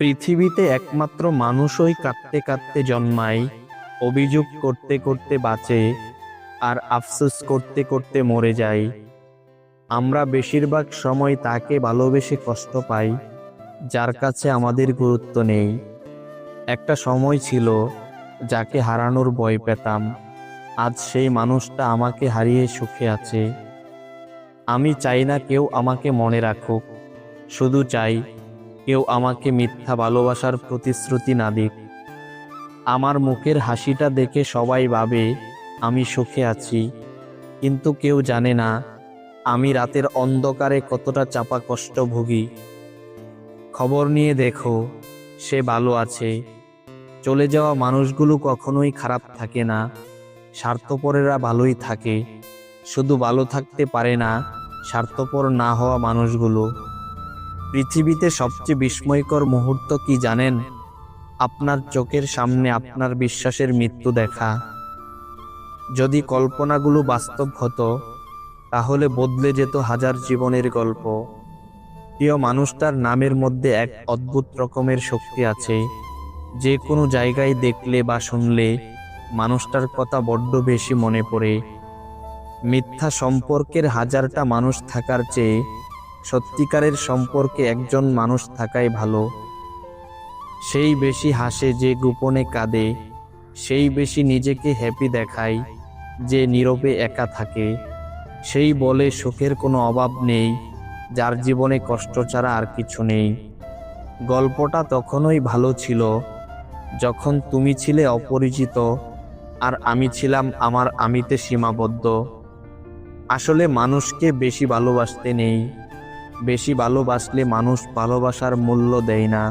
পৃথিবীতে একমাত্র মানুষই কাঁদতে কাঁদতে জন্মায়, অভিযোগ করতে করতে বাঁচে, আর আফসোস করতে করতে মরে যায়। আমরা বেশিরভাগ সময় তাকে ভালোবেসে কষ্ট পাই, যার কাছে আমাদের গুরুত্ব নেই। একটা সময় ছিল যাকে হারানোর ভয় পেতাম, আজ সেই মানুষটা আমাকে হারিয়ে সুখে আছে। আমি চাই না কেউ আমাকে মনে রাখুক, শুধু চাই কেউ আমাকে মিথ্যা ভালোবাসার প্রতিশ্রুতি না দিক। আমার মুখের হাসিটা দেখে সবাই ভাবে, আমি সুখে আছি। কিন্তু কেউ জানে না, আমি রাতের অন্ধকারে কতটা চাপা কষ্ট ভুগি। খবর নিয়ে দেখো, সে ভালো আছে। চলে যাওয়া মানুষগুলো কখনোই খারাপ থাকে না। স্বার্থপরেরা ভালোই থাকে। শুধু ভালো থাকতে পারে না, স্বার্থপর না হওয়া মানুষগুলো। পৃথিবীতে সবচেয়ে বিস্ময়কর মুহূর্ত কি জানেন? আপনার চোখের সামনে আপনার বিশ্বাসের মৃত্যু দেখা। যদি কল্পনাগুলো বাস্তব হতো, তাহলে বদলে যেত হাজার জীবনের গল্প। প্রিয় মানুষটার নামের মধ্যে এক অদ্ভুত রকমের শক্তি আছে। যে কোনো জায়গায় দেখলে বা শুনলে মানুষটার কথা বড্ড বেশি মনে পড়ে। মিথ্যা সম্পর্কের হাজারটা মানুষ থাকার চেয়ে সত্যিকারের সম্পর্কে একজন মানুষ থাকাই ভালো। সেই বেশি হাসে যে গোপনে কাঁদে, সেই বেশি নিজেকে হ্যাপি দেখায় যে নীরবে একা থাকে। সেই বলে সুখের কোনো অভাব নেই, যার জীবনে কষ্ট ছাড়া আর কিছু নেই। গল্পটা তখনই ভালো ছিল, যখন তুমি ছিলে অপরিচিত আর আমি ছিলাম আমার আমিতে সীমাবদ্ধ। আসলে মানুষকে বেশি ভালোবাসতে নেই। বেশি ভালোবাসলে মানুষ ভালোবাসার মূল্য দেয় না।